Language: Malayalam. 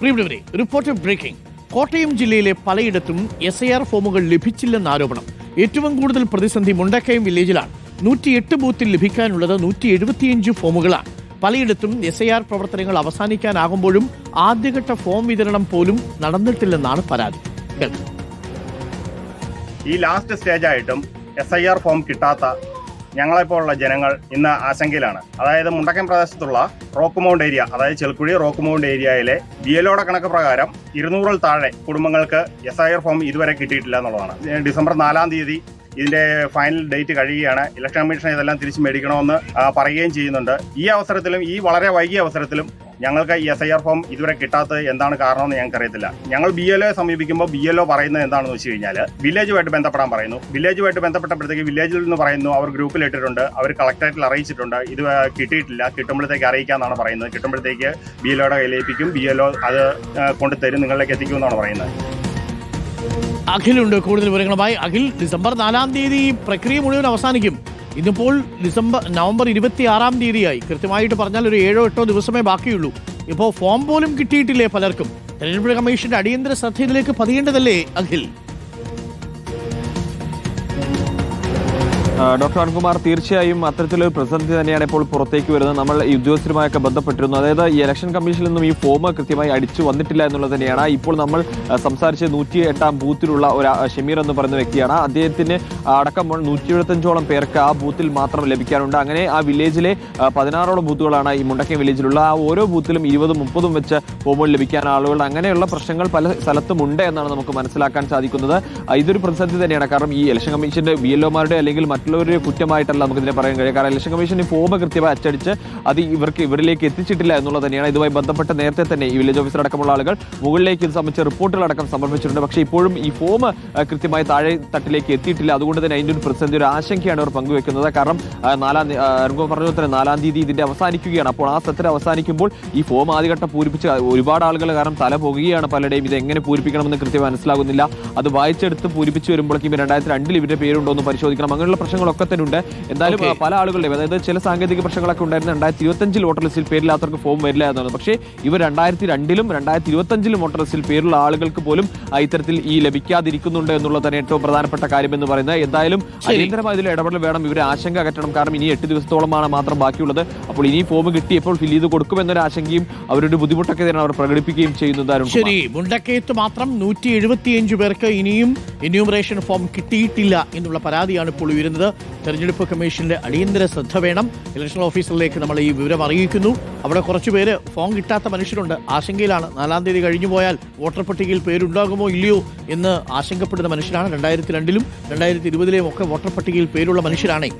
പ്രിയപ്പെട്ടവരെ റിപ്പോർട്ട് ബ്രേക്കിംഗ്. കോട്ടയം ജില്ലയിലെ പലയിടത്തും എസ് ഐ ആർ ഫോമുകൾ ലഭിച്ചില്ലെന്ന ആരോപണം. ഏറ്റവും കൂടുതൽ പ്രതിസന്ധി മുണ്ടക്കയം വില്ലേജിലാണ്. നൂറ്റിയെട്ട് ബൂത്തിൽ ലഭിക്കാനുള്ളത് നൂറ്റി എഴുപത്തിയഞ്ച് ഫോമുകളാണ്. പലയിടത്തും എസ് ഐ ആർ പ്രവർത്തനങ്ങൾ അവസാനിക്കാനാകുമ്പോഴും ആദ്യഘട്ട ഫോം വിതരണം പോലും നടന്നിട്ടില്ലെന്നാണ് പരാതി. ഈ ലാസ്റ്റ് സ്റ്റേജ് ആയിട്ടും എസ് ഐ ആർ ഫോം കിട്ടാത്ത ഞങ്ങളെപ്പോലുള്ള ജനങ്ങൾ ഇന്ന് ആശങ്കയിലാണ്. അതായത് മുണ്ടക്കൻ പ്രദേശത്തുള്ള റോക്ക് മൗണ്ട് ഏരിയ അതായത് ചെൽക്കുഴി റോക്ക് മൗണ്ട് ഏരിയയിലെ ബി എലോടെ കണക്ക് പ്രകാരം ഇരുന്നൂറിൽ താഴെ കുടുംബങ്ങൾക്ക് എസ് ഐ ആർ ഫോം ഇതുവരെ കിട്ടിയിട്ടില്ല എന്നുള്ളതാണ്. ഡിസംബർ നാലാം തീയതി ഇതിന്റെ ഫൈനൽ ഡേറ്റ് കഴിയുകയാണ്. ഇലക്ഷൻ കമ്മീഷൻ ഇതെല്ലാം തിരിച്ചു മേടിക്കണമെന്ന് പറയുകയും ചെയ്യുന്നുണ്ട്. ഈ അവസരത്തിലും ഈ വളരെ വൈകിയ അവസരത്തിലും ഞങ്ങൾക്ക് എസ് ഐ ആർ ഫോം ഇതുവരെ കിട്ടാത്തത് എന്താണ് കാരണമെന്ന് ഞങ്ങൾക്ക് അറിയത്തില്ല ഞങ്ങൾ ബി എൽ ഒ സമീപിക്കുമ്പോൾ ബി എൽ ഒ പറയുന്നത് എന്താണെന്ന് വെച്ച് കഴിഞ്ഞാൽ വില്ലേജുമായിട്ട് ബന്ധപ്പെടാൻ പറയുന്നു. വില്ലേജുമായിട്ട് ബന്ധപ്പെട്ടപ്പോഴത്തേക്ക് വില്ലേജിൽ നിന്ന് പറയുന്നു അവർ ഗ്രൂപ്പിൽ ഇട്ടിട്ടുണ്ട് അവർ കളക്ടറേറ്റിൽ അറിയിച്ചിട്ടുണ്ട്. ഇത് കിട്ടിയിട്ടില്ല. കിട്ടുമ്പോഴത്തേക്ക് അറിയിക്കാമെന്നാണ് പറയുന്നത്. കിട്ടുമ്പോഴത്തേക്ക് ബി എൽ ഒയുടെ കയ്യിലേപ്പിക്കും ബി എൽ ഒ അത് കൊണ്ട് തരും നിങ്ങളിലേക്ക് എത്തിക്കുമെന്നാണ് പറയുന്നത്. അഖിലുണ്ട്. കൂടുതൽ വിവരങ്ങളുമായി അഖിൽ. ഡിസംബർ നാലാം തീയതി പ്രക്രിയ മുഴുവൻ അവസാനിക്കും. ഇന്നിപ്പോൾ ഡിസംബർ നവംബർ ഇരുപത്തി ആറാം തീയതിയായി. കൃത്യമായിട്ട് പറഞ്ഞാൽ ഒരു ഏഴോ എട്ടോ ദിവസമേ ബാക്കിയുള്ളൂ. ഇപ്പോൾ ഫോം പോലും കിട്ടിയിട്ടില്ലേ പലർക്കും? തെരഞ്ഞെടുപ്പ് കമ്മീഷന്റെ അടിയന്തര ശ്രദ്ധയിലേക്ക് പതിയേണ്ടതല്ലേ അഖിൽ? ഡോക്ടർ അരുൺകുമാർ തീർച്ചയായും അത്തരത്തിലൊരു പ്രതിസന്ധി തന്നെയാണ് ഇപ്പോൾ പുറത്തേക്ക് വരുന്നത്. നമ്മൾ ഈ ഉദ്യോഗസ്ഥരുമായൊക്കെ ബന്ധപ്പെട്ടിരുന്നു. അതായത് ഈ ഇലക്ഷൻ കമ്മീഷനിൽ നിന്നും ഈ ഫോം കൃത്യമായി അടിച്ചു വന്നിട്ടില്ല എന്നുള്ളത് തന്നെയാണ്. ഇപ്പോൾ നമ്മൾ സംസാരിച്ച നൂറ്റി എട്ടാം ബൂത്തിലുള്ള ഒരു ഷമീർ എന്ന് പറയുന്ന വ്യക്തിയാണ്. അദ്ദേഹത്തിന് അടക്കം നൂറ്റി എഴുപത്തഞ്ചോളം പേർക്ക് ആ ബൂത്തിൽ മാത്രം ലഭിക്കാനുണ്ട്. അങ്ങനെ ആ വില്ലേജിലെ പതിനാറോളം ബൂത്തുകളാണ് ഈ മുണ്ടക്കയം വില്ലേജിലുള്ള. ആ ഓരോ ബൂത്തിലും ഇരുപതും മുപ്പതും വെച്ച് ഫോമുകൾ ലഭിക്കാൻ ആളുകൾ അങ്ങനെയുള്ള പ്രശ്നങ്ങൾ പല സ്ഥലത്തും ഉണ്ട് എന്നാണ് നമുക്ക് മനസ്സിലാക്കാൻ സാധിക്കുന്നത്. ഇതൊരു പ്രതിസന്ധി തന്നെയാണ്. കാരണം ഈ ഇലക്ഷൻ കമ്മീഷന്റെ ബി എൽ ഒമാരുടെ അല്ലെങ്കിൽ മറ്റുള്ളവരുടെ കുറ്റമായിട്ടല്ല നമുക്കിതിനെ പറയാൻ കഴിയും കാരണം ഇലക്ഷൻ കമ്മീഷൻ ഈ ഫോം കൃത്യമായി അച്ചടിച്ച് അത് ഇവർക്ക് ഇവരിലേക്ക് എത്തിച്ചിട്ടില്ല എന്നുള്ളത് തന്നെയാണ്. ഇതുമായി ബന്ധപ്പെട്ട് നേരത്തെ തന്നെ ഈ വില്ലേജ് ഓഫീസർ അടക്കമുള്ള ആളുകൾ മുകളിലേക്ക് ഇത് സംബന്ധിച്ച റിപ്പോർട്ടുകൾ അടക്കം സമർപ്പിച്ചിട്ടുണ്ട്. പക്ഷേ ഇപ്പോഴും ഈ ഫോം കൃത്യമായി താഴെ തട്ടിലേക്ക് എത്തിയിട്ടില്ല. അതുകൊണ്ട് തന്നെ അതിന്റെ ഒരു പ്രതിസന്ധി ഒരു ആശങ്കയാണ് അവർ പങ്കുവെക്കുന്നത്. കാരണം നാലാം ആ, പറഞ്ഞ തന്നെ നാലാം തീയതി ഇതിന്റെ അവസാനിക്കുകയാണ്. അപ്പോൾ ആ സത്രം അവസാനിക്കുമ്പോൾ ഈ ഫോം ആദ്യഘട്ടം പൂരിപ്പിച്ച് ഒരുപാട് ആളുകൾ കാരണം തല പോകുകയാണ് പലരുടെയും. ഇത് എങ്ങനെ പൂരിപ്പിക്കണമെന്ന് കൃത്യം മനസ്സിലാകുന്നില്ല. അത് വായിച്ചെടുത്ത് പൂരിപ്പിച്ച് വരുമ്പോഴേക്കും രണ്ടായിരത്തി രണ്ടിൽ ഇവരുടെ പേരുണ്ടോ എന്ന് പരിശോധിക്കണം. അങ്ങനെയുള്ള പ്രശ്നങ്ങളൊക്കെ തന്നെ ഉണ്ട് എന്തായാലും പല ആളുകളുടെയും അതായത് ചില സാങ്കേതിക പ്രശ്നങ്ങളൊക്കെ ഉണ്ടായിരുന്നു രണ്ടായിരത്തി ഇരുപത്തഞ്ചിൽ വോട്ടർ ലിസ്റ്റിൽ പേരില്ലാത്തവർക്ക് ഫോം വരില്ല എന്നുള്ളത് പക്ഷേ ഇവർ രണ്ടായിരത്തി രണ്ടിലും രണ്ടായിരത്തി ഇരുപത്തഞ്ചിലും വോട്ടർ ലിസ്റ്റിൽ പേരുള്ള ആളുകൾക്ക് പോലും ഇത്തരത്തിൽ ഈ ലഭിക്കാതിരിക്കുന്നുണ്ട് എന്നുള്ളത് തന്നെ ഏറ്റവും പ്രധാനപ്പെട്ട കാര്യം എന്ന് പറയുന്നത്. എന്തായാലും അടിയന്തരമായി ഇതിൽ ഇടപെടൽ വേണം. ഇവരെ ആശങ്ക അകറ്റണം. കാരണം ഇനി എട്ട് ദിവസത്തോളമാണ് മാത്രം ബാക്കിയുള്ളത്. അപ്പോൾ ഇനി ഫോം കിട്ടിയപ്പോൾ ഫിൽ ചെയ്ത് കൊടുക്കുമെന്നൊരു ആശങ്കയും അവരുടെ ബുദ്ധിമുട്ടൊക്കെ തന്നെ അവർ പ്രകടിപ്പിക്കുകയും ചെയ്യുന്നതായിരുന്നു ശരി. മുണ്ടക്കയത്ത് മാത്രം നൂറ്റി എഴുപത്തിയഞ്ച് പേർക്ക് ഇനിയും എന്യൂമറേഷൻ ഫോം കിട്ടിയിട്ടില്ല എന്നുള്ള പരാതിയാണ് ഇപ്പോൾ ഉയരുന്നത്. തെരഞ്ഞെടുപ്പ് കമ്മീഷന്റെ അടിയന്തര ശ്രദ്ധ വേണം. ഇലക്ഷൻ ഓഫീസറിലേക്ക് നമ്മൾ ഈ വിവരം അറിയിക്കുന്നു. അവിടെ കുറച്ചുപേര് ഫോൺ കിട്ടാത്ത മനുഷ്യരുണ്ട്. ആശങ്കയിലാണ്. നാലാം തീയതി കഴിഞ്ഞു പോയാൽ വോട്ടർ പട്ടികയിൽ പേരുണ്ടാകുമോ ഇല്ലയോ എന്ന് ആശങ്കപ്പെടുന്ന മനുഷ്യരാണ്. രണ്ടായിരത്തി രണ്ടിലും രണ്ടായിരത്തി ഇരുപതിലെയും ഒക്കെ വോട്ടർ പട്ടികയിൽ പേരുള്ള മനുഷ്യരാണേ.